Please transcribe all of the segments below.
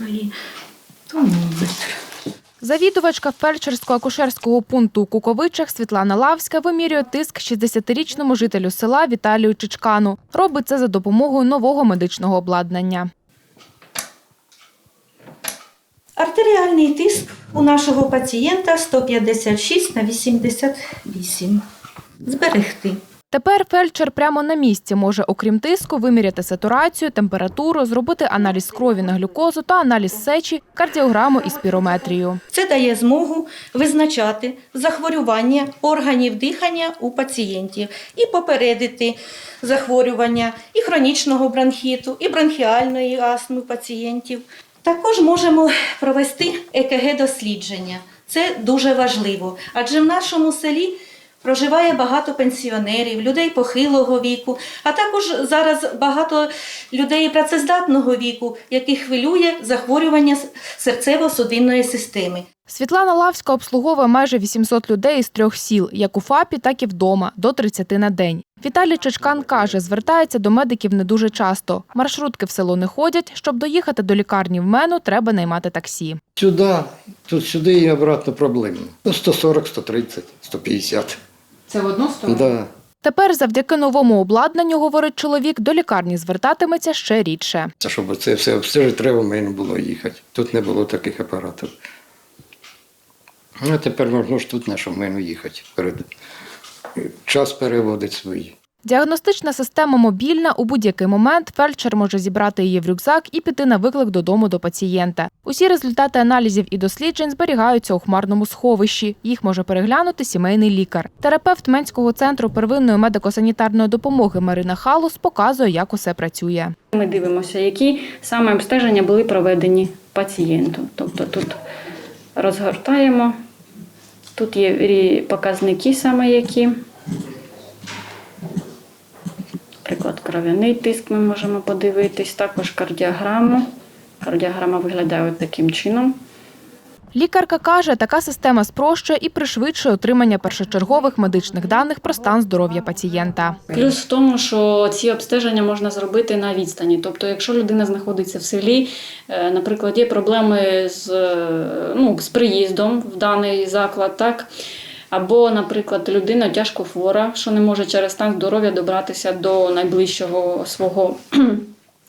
свої тонометр. Завідувачка фельдшерсько-акушерського пункту у Куковичах Світлана Лавська вимірює тиск 60-річному жителю села Віталію Чичкану. Робить це за допомогою нового медичного обладнання. Артеріальний тиск у нашого пацієнта 156 на 88. Зберегти. Тепер фельдшер прямо на місці може, окрім тиску, виміряти сатурацію, температуру, зробити аналіз крові на глюкозу та аналіз сечі, кардіограму і спірометрію. Це дає змогу визначати захворювання органів дихання у пацієнтів і попередити захворювання і хронічного бронхіту, і бронхіальної астми пацієнтів. Також можемо провести ЕКГ-дослідження. Це дуже важливо, адже в нашому селі проживає багато пенсіонерів, людей похилого віку, а також зараз багато людей працездатного віку, яких хвилює захворювання серцево-судинної системи. Світлана Лавська обслуговує майже 800 людей із трьох сіл, як у ФАПі, так і вдома, до 30 на день. Віталій Чечкан каже, звертається до медиків не дуже часто. Маршрутки в село не ходять. Щоб доїхати до лікарні в Мену, треба наймати таксі. Сюди, тут сюди і обратно проблемно. Ну, 140, 130, 150. Це в одну Да. Тепер, завдяки новому обладнанню, говорить чоловік, до лікарні звертатиметься ще рідше. Це щоб це все обстежити, треба в мене було їхати. Тут не було таких апаратів. Ну, а тепер можна ж тут на що в мене їхати. Перед... Час переводить свої. Діагностична система мобільна. У будь-який момент фельдшер може зібрати її в рюкзак і піти на виклик додому до пацієнта. Усі результати аналізів і досліджень зберігаються у хмарному сховищі. Їх може переглянути сімейний лікар. Терапевт Менського центру первинної медико-санітарної допомоги Марина Халус показує, як усе працює. Ми дивимося, які саме обстеження були проведені пацієнту. Тобто тут розгортаємо, тут є показники саме які. Наприклад, кров'яний тиск ми можемо подивитись, також кардіограму. Кардіограма виглядає от таким чином. Лікарка каже, така система спрощує і пришвидшує отримання першочергових медичних даних про стан здоров'я пацієнта. Плюс в тому, що ці обстеження можна зробити на відстані. Тобто, якщо людина знаходиться в селі, е, наприклад, є проблеми з, е, ну, з приїздом в даний заклад, так. Або, наприклад, людина тяжко хвора, що не може через стан здоров'я добратися до найближчого свого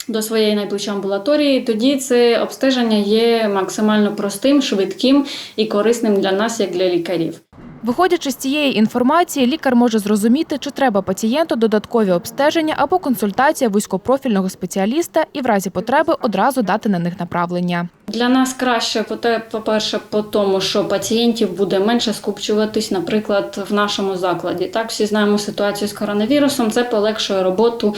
до своєї найближчої амбулаторії, тоді це обстеження є максимально простим, швидким і корисним для нас, як для лікарів. Виходячи з цієї інформації, лікар може зрозуміти, чи треба пацієнту додаткові обстеження або консультація вузькопрофільного спеціаліста і в разі потреби одразу дати на них направлення. Для нас краще, поте- по-перше, по тому, що пацієнтів буде менше скупчуватись, наприклад, в нашому закладі. Так, всі знаємо ситуацію з коронавірусом, це полегшує роботу.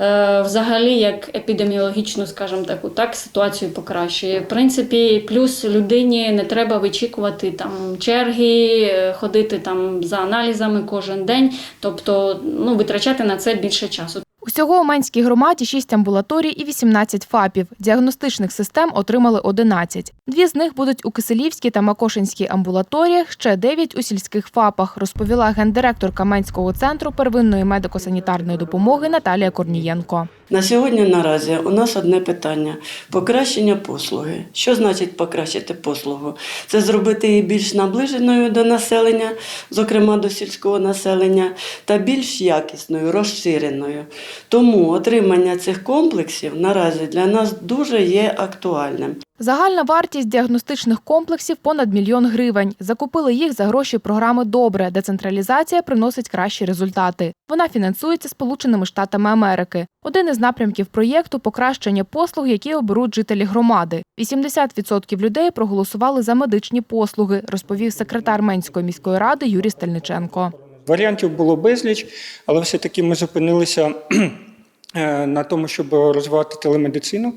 Е, Взагалі, як епідеміологічну, скажімо таку, так ситуацію покращує. В принципі, плюс людині не треба вичікувати там черги, е, ходити там за аналізами кожен день, тобто ну, витрачати на це більше часу. Усього у Менській громаді 6 амбулаторій і 18 ФАПів. Діагностичних систем отримали 11. Дві з них будуть у Киселівській та Макошинській амбулаторіях, ще 9 у сільських ФАПах, розповіла гендиректорка Менського центру первинної медико-санітарної допомоги Наталія Корнієнко. На сьогодні наразі у нас одне питання покращення послуги. Що значить покращити послугу? Це зробити її більш наближеною до населення, зокрема до сільського населення, та більш якісною, розширеною. Тому отримання цих комплексів наразі для нас дуже є актуальним. Загальна вартість діагностичних комплексів понад мільйон гривень. Закупили їх за гроші програми Добре. Децентралізація приносить кращі результати. Вона фінансується Сполученими Штатами Америки. Один із напрямків проєкту покращення послуг, які оберуть жителі громади. 80% людей проголосували за медичні послуги, розповів секретар Менської міської ради Юрій Стельниченко. Варіантів було безліч, але все-таки ми зупинилися е, на тому, щоб розвивати телемедицину,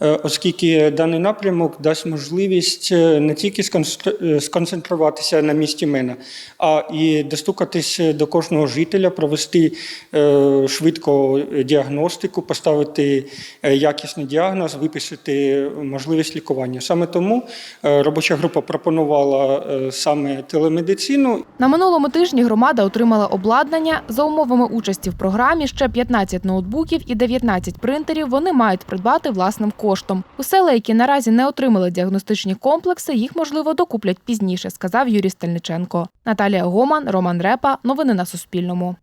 оскільки даний напрямок дасть можливість е, не тільки е, сконцентруватися на місті Мена, а і достукатись до кожного жителя, провести е, швидко діагностику, поставити е, якісний діагноз, виписати можливість лікування. Саме тому е, робоча група пропонувала е, саме телемедицину На минулому тижні громада отримала обладнання. За умовами участі в програмі ще 15 ноутбуків і 19 принтерів вони мають придбати власним коштом. Коштом. У села, які наразі не отримали діагностичні комплекси, їх можливо докуплять пізніше, сказав Юрій Стельниченко. Наталія Гоман, Роман Репа. Новини на Суспільному.